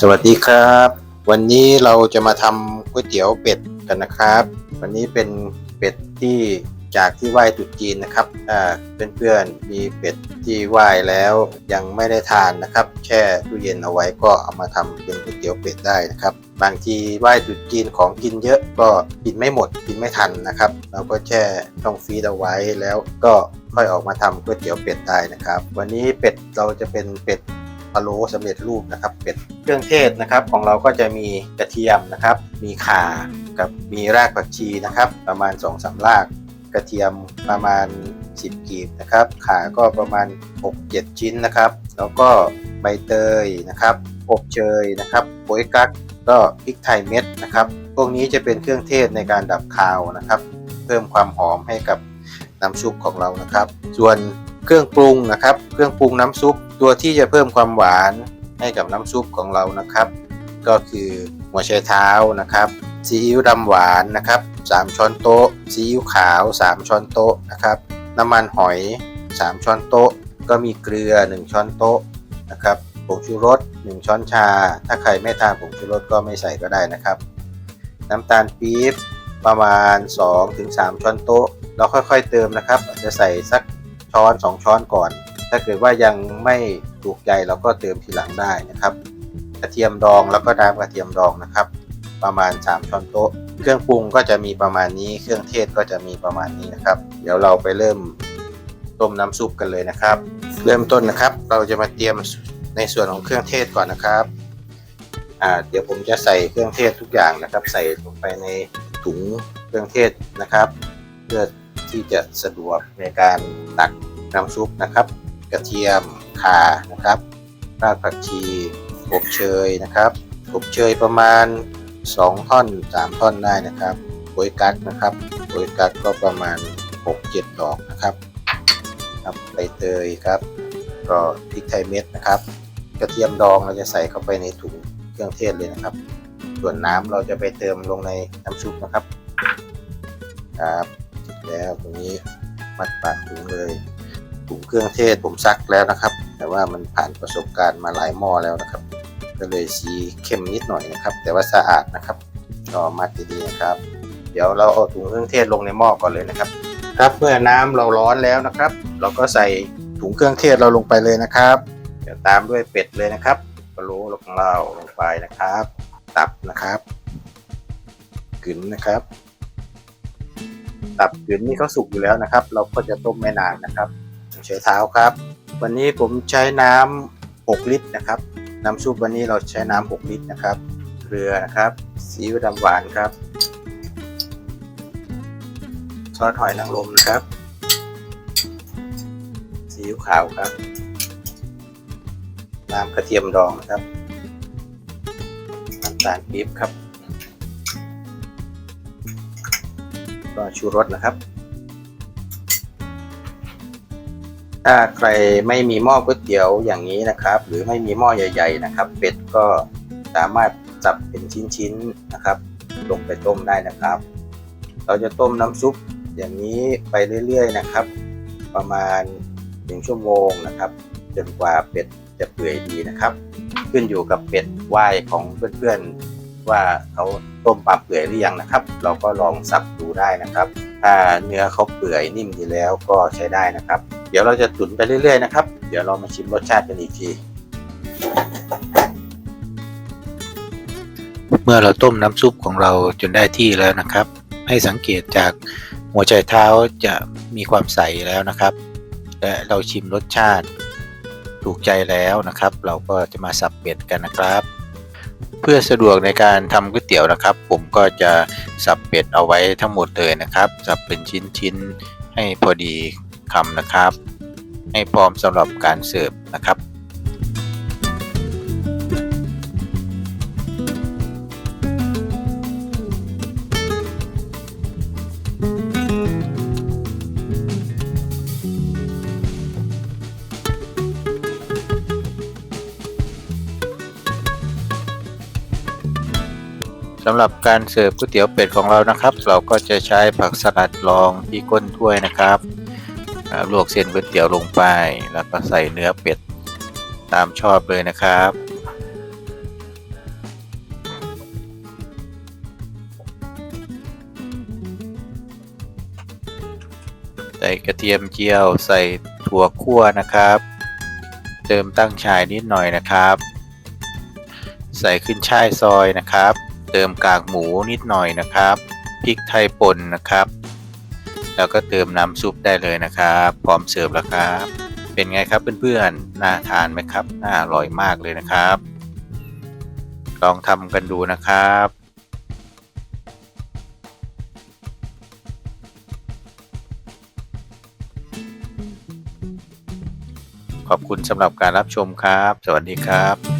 สวัสดีครับ วันนี้เราจะมาทำก๋วยเตี๋ยวเป็ดกันนะครับ วันนี้เป็นเป็ดที่จากที่ไหว้ตรุษจีนนะครับอ่าเพื่อนๆมีเป็ดที่ไหว้แล้วยังไม่ได้ทานนะครับ แช่ตู้เย็นเอาไว้ก็เอามาทำเป็นก๋วยเตี๋ยวเป็ดได้นะครับ บางทีไหว้ตรุษจีนของกินเยอะก็กินไม่หมดกินไม่ทันนะครับ เราก็แช่ช่องฟรีซเอาไว้แล้วก็ค่อยออกมาทำก๋วยเตี๋ยวเป็ดได้นะครับ วันนี้เป็ดเราจะเป็นเป็ด พะโล้สำเร็จรูปนะครับ เป็ดเครื่องเทศนะครับ ของเราก็จะมีกระเทียมนะครับ มีข่ากับมีรากผักชีนะครับ ประมาณ2อสรากกระเทียมประมาณ 10 กีบนะครับข่าก็ประมาณ 6-7 ชิ้นนะครับ แล้วก็ใบเตยนะครับอบเชยนะครับโป๊ยกั๊กก็พริกไทยเม็ดนะครับ พวกนี้จะเป็นเครื่องเทศในการดับคาวนะครับ เพิ่มความหอมให้กับน้ำซุปของเรานะครับ ส่วนเครื่องปรุงนะครับ เครื่องปรุงน้ำซุป ที่จะเพิ่มความหวานให้กับน้ำซุปของเรานะครับ ก็คือหัวไชเท้านะครับซีอิ๊วดำหวานนะครับ 3 ช้อนโต๊ะซีอิ๊วขาว 3 ช้อนโต๊ะนะครับ น้ำมันหอย 3 ช้อนโต๊ะ ก็มีเกลือ 1 ช้อนโต๊ะนะครับผงชูรส 1 ช้อนชา ถ้าใครไม่ทานผงชูรสก็ไม่ใส่ก็ได้นะครับ น้ำตาลปี๊บประมาณ 2-3 ช้อนโต๊ะ เราค่อยๆเติมนะครับอาจจะใส่สักช้อน 2 ช้อนก่อน ถ้าเกิดว่ายังไม่ถูกใจเราก็เติมทีหลังได้นะครับ กระเทียมดองแล้วก็น้ำกระเทียมดองนะครับ ประมาณ 3 ช้อนโต๊ะ เครื่องปรุงก็จะมีประมาณนี้ เครื่องเทศก็จะมีประมาณนี้นะครับ เดี๋ยวเราไปเริ่มต้มน้ำซุปกันเลยนะครับ เริ่มต้นนะครับ เราจะมาเตรียมในส่วนของเครื่องเทศก่อนนะครับอ่าเดี๋ยวผมจะใส่เครื่องเทศทุกอย่างนะครับ ใส่ลงไปในถุงเครื่องเทศนะครับ เพื่อที่จะสะดวกในการตักน้ำซุปนะครับ กระเทียมข่านะครับรากผักชีอบเชยนะครับอบเชยประมาณ 2 ท่อน 3 ท่อนได้นะครับโอยกั๊กนะครับโอยกั๊กก็ประมาณ 6-7 ดอกนะครับครับใบเตยครับก็พริกไทยเม็ดนะครับ กระเทียมดองเราจะใส่เข้าไปในถุงเครื่องเทศเลยนะครับ ส่วนน้ำเราจะไปเติมลงในน้ำซุปนะครับ ครับแล้วตรงนี้มัดปากถุงเลย ถุงเครื่องเทศผมซักแล้วนะครับ แต่ว่ามันผ่านประสบการณ์มาหลายหม้อแล้วนะครับ ก็เลยสีเข้มนิดหน่อยนะครับ แต่ว่าสะอาดนะครับก็มัดดีๆนะครับ เดี๋ยวเราเอาถุงเครื่องเทศลงในหม้อก่อนเลยนะครับ ครับเมื่อน้ำเราร้อนแล้วนะครับ เราก็ใส่ถุงเครื่องเทศเราลงไปเลยนะครับ เดี๋ยวตามด้วยเป็ดเลยนะครับปลาโหล้ของเราลงไปนะครับ ตับนะครับกึ๋นนะครับตับกึ๋นนี่เขาสุกอยู่แล้วนะครับ เราก็จะต้มไม่นานนะครับ ใช้เท้าครับ วันนี้ผมใช้น้ำ6ลิตรนะครับ น้ำซุปวันนี้เราใช้น้ำ6ลิตรนะครับ เกลือนะครับซีอิ๊วดำหวานครับซอสหอยนางรมนะครับซีอิ๊วขาวครับน้ำกระเทียมดองนะครับน้ำตาลปี๊บครับก็ชูรสนะครับ ถ้าใครไม่มีหม้อก๋วยเตี๋ยวอย่างนี้นะครับ หรือไม่มีหม้อใหญ่ ๆ นะครับ เป็ดก็สามารถสับเป็นชิ้นๆนะครับ ลงไปต้มได้นะครับ เราจะต้มน้ำซุปอย่างนี้ไปเรื่อย ๆ นะครับ ประมาณหนึ่งชั่วโมงนะครับจนกว่าเป็ดจะเปื่อยดีนะครับ ขึ้นอยู่กับเป็ดว่ายของเพื่อนๆว่าเขาต้มปลาเปื่อยหรือยังนะครับ เราก็ลองสับดูได้นะครับ ถ้าเนื้อเขาเปื่อยนิ่มดีแล้วก็ใช้ได้นะครับ เดี๋ยวเราจะตุ๋นไปเรื่อยๆนะครับ เดี๋ยวเรามาชิมรสชาติกันอีกที เมื่อเราต้มน้ำซุปของเราจนได้ที่แล้วนะครับ ให้สังเกตจากหัวใจเท้าจะมีความใสแล้วนะครับ และเราชิมรสชาติถูกใจแล้วนะครับ เราก็จะมาสับเป็ดกันนะครับ เพื่อสะดวกในการทำก๋วยเตี๋ยวนะครับ ผมก็จะสับเป็ดเอาไว้ทั้งหมดเลยนะครับ สับเป็นชิ้นๆให้พอดี คำนะครับ ให้พร้อมสำหรับการเสิร์ฟนะครับ สำหรับการเสิร์ฟก๋วยเตี๋ยวเป็ดของเรานะครับ เราก็จะใช้ผักสลัดรองที่ก้นถ้วยนะครับ ลวกเส้นก๋วยเตี๋ยวลงไป แล้วก็ใส่เนื้อเป็ดตามชอบเลยนะครับ ใส่กระเทียมเจียวใส่ถั่วคั่วนะครับ เติมตั้งชายนิดหน่อยนะครับ ใส่ขึ้นช่ายซอยนะครับ เติมกากหมูนิดหน่อยนะครับพริกไทยป่นนะครับ แล้วก็เติมน้ำซุปได้เลยนะครับ พร้อมเสิร์ฟแล้วครับ เป็นไงครับเพื่อนๆ น่าทานไหมครับ น่าอร่อยมากเลยนะครับ ลองทำกันดูนะครับขอบคุณสำหรับการรับชมครับ สวัสดีครับ